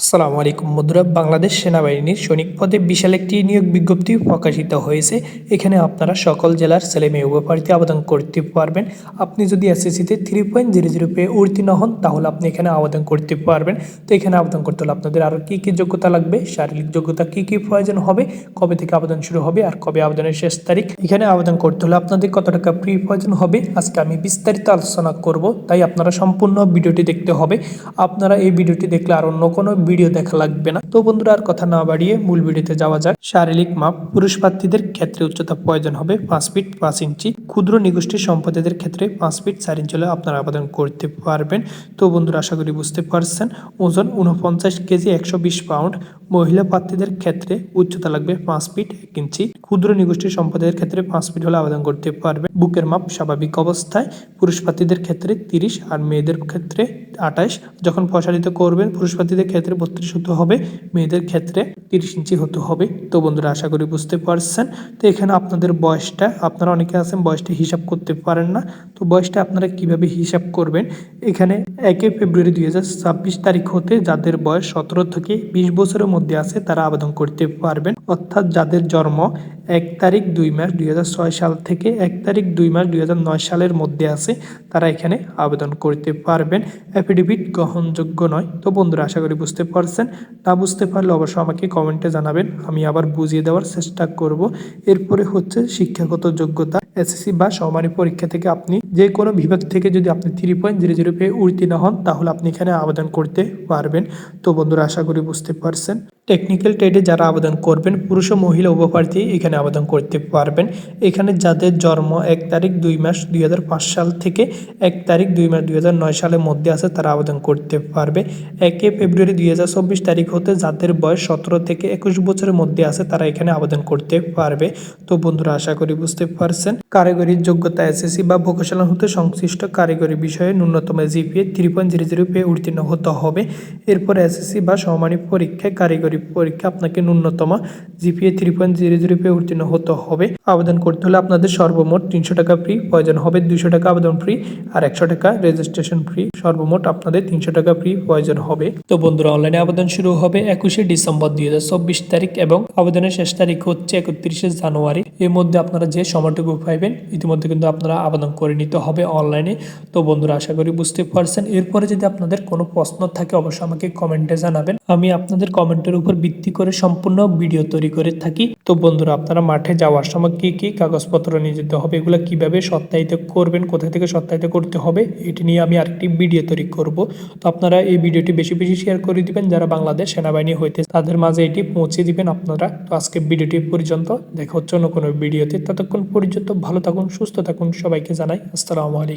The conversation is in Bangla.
আসসালামু আলাইকুম বন্ধুরা, বাংলাদেশ সেনাবাহিনীর সৈনিক পদে বিশাল একটি নিয়োগ বিজ্ঞপ্তি প্রকাশিত হয়েছে। এখানে আপনারা সকল জেলার ছেলে মেয়ে, উভয় প্রার্থী আবেদন করতে পারবেন। আপনি যদি এসএসসিতে থ্রি পয়েন্ট জিরো জিরো পেয়ে উত্তীর্ণ হন, তাহলে আপনি এখানে আবেদন করতে পারবেন। তো এখানে আবেদন করতে হলে আপনাদের আরও কী কী যোগ্যতা লাগবে, শারীরিক যোগ্যতা কী কী প্রয়োজন হবে, কবে থেকে আবেদন শুরু হবে আর কবে আবেদনের শেষ তারিখ, এখানে আবেদন করতে হলে আপনাদের কত টাকা প্রি প্রয়োজন হবে, আজকে আমি বিস্তারিত আলোচনা করব, তাই আপনারা সম্পূর্ণ ভিডিওটি দেখতে হবে। আপনারা এই ভিডিওটি দেখলে আর অন্য কোনো ভিডিও দেখা লাগবে না। তো বন্ধুরা, আর কথা না বাড়িয়ে মূল ভিডিওতে যাওয়া যাক। শারীরিক মাপ, পুরুষ প্রার্থীদের ক্ষেত্রে উচ্চতা প্রয়োজন হবে পাঁচ ফিট পাঁচ ইঞ্চি। ক্ষুদ্র নিগোষ্ঠীর সম্পদের ক্ষেত্রে পাঁচ ফিট চার ইঞ্চি হলে আপনারা আবেদন করতে পারবেন। তো বন্ধুরা, আশা করি বুঝতে পারছেন। ওজন উনপঞ্চাশ কেজি, একশো বিশ পাউন্ড। মহিলা প্রার্থীদের ক্ষেত্রে উচ্চতা লাগবে পাঁচ ফিট এক ইঞ্চি। ক্ষুদ্র নিগোষ্ঠীর সম্পদের ক্ষেত্রে পাঁচ ফিট হলে আবেদন করতে পারবে বুকের মাপ স্বাভাবিক অবস্থায় পুরুষ প্রার্থীদের ক্ষেত্রে তিরিশ আর মেয়েদের ক্ষেত্রে আঠাশ যখন প্রসারিত করবেন পুরুষ প্রার্থীদের ক্ষেত্রে বত্রিশ হতে হবে, মেয়েদের ক্ষেত্রে তিরিশ ইঞ্চি হতে হবে। তো বন্ধুরা, আশা করি বুঝতে পারছেন। তো এখানে আপনাদের বয়সটা, আপনারা অনেকে আছেন, বয়সটা হিসাব করতে পারেন না। তো বয়সটা আপনারা কীভাবে হিসাব করবেন? এখানে একে ফেব্রুয়ারি দুই হাজার ছাব্বিশ তারিখ হতে যাদের বয়স সতেরো থেকে বিশ বছরের মধ্যে আছে, তারা আবেদন করতে পারবেন। অর্থাৎ যাদের জন্ম এক তারিখ দুই মাস দুই হাজার ছয় সাল থেকে এক তারিখ দুই মাস দুই হাজার নয় সালের মধ্যে আছে, তারা এখানে আবেদন করতে পারবেন। অ্যাফিডেভিট গ্রহণযোগ্য নয়। তো বন্ধুরা, আশা করি বুঝতে পারছেন। না বুঝতে পারলে অবশ্যই আমাকে কমেন্টে জানাবেন। আমি আবার বুঝিয়ে দেওয়ার চেষ্টা করব। এরপরে হচ্ছে শিক্ষাগত যোগ্যতা, এসএসসি বা সমানি পরীক্ষা থেকে আপনি যে কোনো বিভাগ থেকে যদি আপনি থ্রি পয়েন্ট জিরো জিরো পেয়ে উত্তীর্ণ হন, তাহলে আপনি এখানে আবেদন করতে পারবেন। তো বন্ধুরা, আশা করি বুঝতে পারছেন। টেকনিক্যাল ট্রেডে যারা আবেদন করবেন, পুরুষ ও মহিলা উভয়প্রার্থী এখানে আবেদন করতে পারবেন। এখানে যাদের জন্ম এক তারিখ দুই মাস দুই হাজার পাঁচ সাল থেকে এক তারিখ দুই মাস দুই সালের মধ্যে আছে, তারা আবেদন করতে পারবে। একে ফেব্রুয়ারি দুই হাজার চব্বিশ তারিখ হতে যাদের বয়স সতেরো থেকে একুশ বছরের মধ্যে আছে, তারা এখানে আবেদন করতে পারবে। তো বন্ধুরা, আশা করি বুঝতে পারছেন। কারিগরি যোগ্যতা এসএসসি বা ভোকেশনাল হতে সংশ্লিষ্ট কারিগরি বিষয়ে ন্যূনতম GPA three point zero zero পেয়ে উত্তীর্ণ হতে হবে। এরপর এসএসসি বা সমানি পরীক্ষায় কারিগরি পরীক্ষা আপনাকে ন্যূনতম GPA three point zero zero পেয়ে উত্তীর্ণ হতে হবে। আবেদন করতে হলে আপনাদের সর্বমোট তিনশো টাকা ফ্রি প্রয়োজন হবে দুইশো টাকা আবেদন ফ্রি আর একশো টাকা রেজিস্ট্রেশন ফ্রি সর্বমোট আপনাদের তিনশো টাকা ফ্রি প্রয়োজন হবে। তো বন্ধুরা অনলাইনে আবেদন শুরু হবে একুশে ডিসেম্বর দুই হাজার চব্বিশ তারিখ এবং আবেদনের শেষ তারিখ হচ্ছে একত্রিশে জানুয়ারি। এর মধ্যে আপনারা যে সময়টুকু পাইবেন, ইতিমধ্যে কিন্তু আপনারা আবেদন করে নিতে হবে অনলাইনে তো বন্ধুরা, আশা করি বুঝতে পারছেন। এরপরে যদি আপনাদের কোনো প্রশ্ন থাকে, অবশ্যই আমাকে কমেন্টে জানাবেন। আমি আপনাদের কমেন্টের উপর ভিত্তি করে সম্পূর্ণ ভিডিও তৈরি করে থাকি। তো বন্ধুরা, আপনারা মাঠে যাওয়ার সময় কি কি কাগজপত্র নিয়ে যেতে হবে, এগুলো কীভাবে সত্যায়িত করবেন, কোথা থেকে সত্যায়িত করতে হবে, এটি নিয়ে আমি আরেকটি ভিডিও তৈরি করব। তো আপনারা এই ভিডিওটি বেশি বেশি শেয়ার করে দিবেন। যারা বাংলাদেশ সেনাবাহিনী হইতে, তাদের মাঝে এটি পৌঁছে দিবেন আপনারা। তো আজকে ভিডিওটি পর্যন্ত। দেখা হচ্ছে অন্য কোনো ভিডিওতে। ততক্ষণ পর্যন্ত ভালো থাকুন, সুস্থ থাকুন। সবাইকে জানাই አሰላሙ አለይኩም።